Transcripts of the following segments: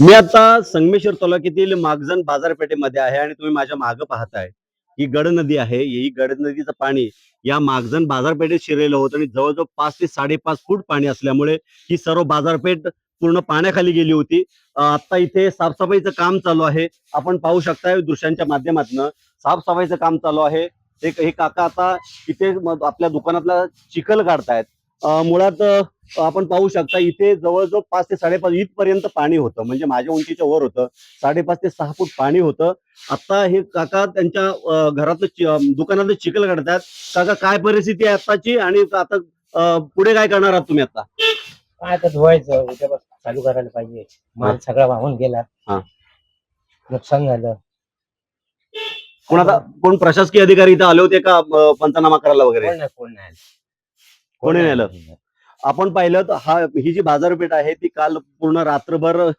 मी आता संगमेश्वर तालुक्यातील मागजन बाजारपेठेमध्ये आहे आणि तुम्ही माझ्या मागं पाहताय. ही गड नदी आहे. ही गड नदीचं पाणी या मागजन बाजारपेठेत शिरलेलं होतं आणि जवळजवळ पाच ते साडेपाच फूट पाणी असल्यामुळे ही सर्व बाजारपेठ पूर्ण पाण्याखाली गेली होती. आता इथे साफसफाईचं काम चालू आहे. आपण पाहू शकताय दृश्यांच्या माध्यमातून साफसफाईचं काम चालू आहे. हे हे काका आता इथे आपल्या दुकानातला चिखल काढतायत. मुळात आपण पाहू शकता इथे जवळजवळ पाच ते साडेपाच इथपर्यंत पाणी होतं. म्हणजे माझ्या उंचीच्या वर होतं. साडेपाच ते सहा फूट पाणी होतं. आता हे काका त्यांच्या घरातलं दुकानातलं चिखल काढतात. काका काय परिस्थिती आहे आताची आणि आता पुढे काय करणार आहात तुम्ही आता? काय आता धुवायचं. उद्यापासून चालू करायला पाहिजे. माल सगळा वाहून गेला. हा. नुकसान झालं. कोण आता कोण प्रशासकीय अधिकारी इथं आले होते का पंचनामा करायला वगैरे? कोण नाही कोण आलं? आपण पाहिलं तर हा ही जी बाजारपेठ आहे ती काल पूर्ण रात्रभर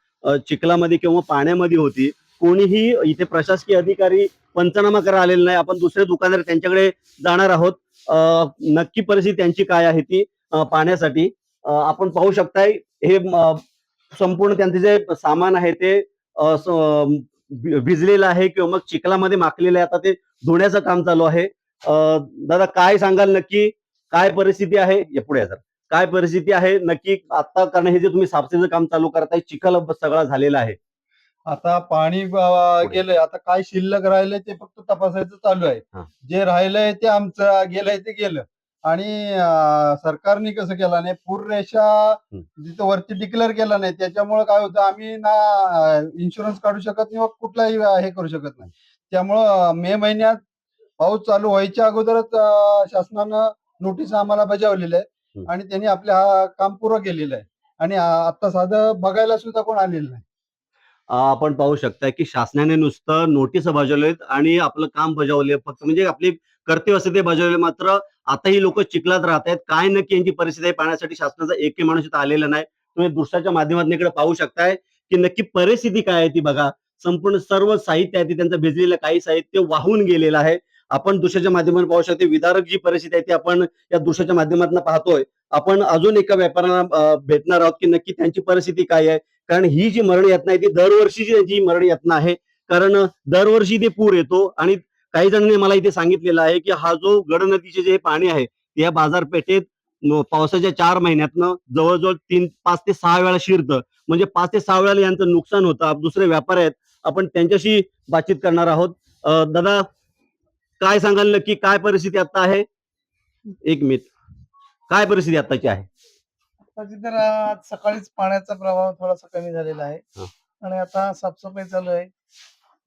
चिखलामध्ये किंवा पाण्यामध्ये होती. कोणीही इथे प्रशासकीय अधिकारी पंचनामा करायला आलेले नाही. आपण दुसरे दुकानदार त्यांच्याकडे जाणार आहोत. नक्की परिस्थिती त्यांची काय आहे ती पाहण्यासाठी. आपण पाहू शकताय हे संपूर्ण त्यांचे जे सामान आहे ते भिजलेलं आहे किंवा मग चिखलामध्ये माखलेलं आहे. आता ते धुण्याचं काम चालू आहे. दादा काय सांगाल नक्की? काय परिस्थिती आहे? या पुढे जरा. काय परिस्थिती आहे? नक्की आता कारण हे जे तुम्ही साफसफाईचं काम चालू करताय चिखल सगळा झालेला आहे. आता पाणी गेलंय. आता काय शिल्लक राहिलंय ते फक्त तपासायचं चालू. आहे. जे राहिलंय ते आमचं गेलंय ते गेलं. आणि सरकारने कसं केलं नाही पूररेषा जिथं वरती डिक्लेअर केला नाही त्याच्यामुळे काय होतं आम्ही ना इन्शुरन्स काढू शकत नाही कुठलाही हे करू शकत नाही. त्यामुळं मे महिन्यात पाऊस चालू व्हायच्या अगोदरच शासनानं नोटीस आम्हाला बजावलेल्या आहे. आणि त्यांनी आपलं हा काम पूर्ण केलेलं आहे. आणि आता साधं बघायला सुद्धा कोण आलेलं नाही. आपण पाहू शकताय की शासनाने नुसतं नोटीस बजावलेत आणि आपलं काम बजावले. फक्त म्हणजे आपले कर्तव्य असते ते बजावले. मात्र आता ही लोक चिखलात राहत आहेत. काय नक्की यांची परिस्थिती आहे पाहण्यासाठी शासनाचा एकही माणूस इथं आलेला नाही. तुम्ही दृश्याच्या माध्यमातून इकडे पाहू शकताय की नक्की परिस्थिती काय आहे ती बघा. संपूर्ण सर्व साहित्य आहे ते त्यांचं भिजलेलं काही साहित्य वाहून गेलेलं आहे. आपण दृश्याच्या माध्यमातून पाहू शकतो विदारक जी परिस्थिती आहे ती आपण या दृश्याच्या माध्यमातून पाहतोय. आपण अजून एका व्यापाऱ्यांना भेटणार आहोत की नक्की त्यांची परिस्थिती काय आहे? कारण ही जी मरण यातना आहे ती दरवर्षीची त्यांची मरण यातना आहे कारण दरवर्षी ते पूर येतो आणि काही जणांनी मला इथे सांगितलेलं आहे की हा जो गड नदीचे जे पाणी आहे ते या बाजारपेठेत पावसाच्या चार महिन्यातनं जवळजवळ तीन पाच ते सहा वेळा शिरतं. म्हणजे पाच ते सहा वेळा यांचं नुकसान होतं. दुसरे व्यापारी आहेत. आपण त्यांच्याशी बातचीत करणार आहोत. दादा काय सांगाल नक्की? काय परिस्थिती आता आहे? एक मिनिट. काय परिस्थिती आताची आहे? आताची तर आज सकाळीच पाण्याचा प्रभाव थोडासा कमी झालेला आहे. आणि आता साफसफाई चालू आहे.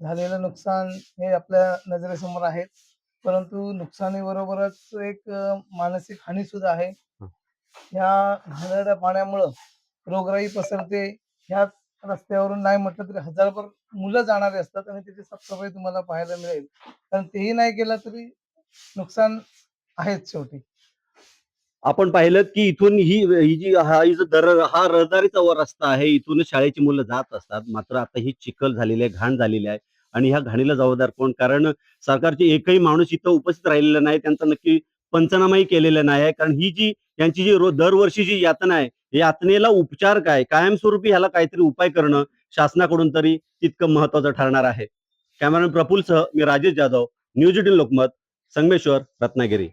झालेलं नुकसान हे आपल्या नजरेसमोर आहे. परंतु नुकसानीबरोबरच एक मानसिक हानी सुद्धा आहे. ह्या घाणेरड्या पाण्यामुळं रोगराई पसरते. ह्या रस्त्यावरून नाही म्हटलं तरी हजारभर मुलं जाणारे असतात आणि त्याची साफसफाई तुम्हाला पाहायला मिळेल. कारण तेही नाही केलं तरी नुकसान आहेच शेवटी. आपण पाहिलं की इथून ही ही जी हा जो दर हा रहदारीचा वर रस्ता आहे इथून शाळेची मुलं जात असतात. मात्र आता ही चिखल झालेली आहे घाण झालेली आहे आणि ह्या घाणीला जबाबदार कोण? कारण सरकारचे एकही माणूस इथं उपस्थित राहिलेला नाही त्यांचा नक्की पंचनामाही केलेला नाही आहे. कारण ही जी यांची जी दरवर्षी जी यातना आहे यातनेला उपचार काय? कायमस्वरूपी ह्याला काहीतरी उपाय करणं शासनाकडून तरी तितकं महत्वाचं ठरणार आहे. कॅमेरामॅन प्रफुल्ल सह मी राजेश जाधव न्यूज एटीन लोकमत संगमेश्वर रत्नागिरी.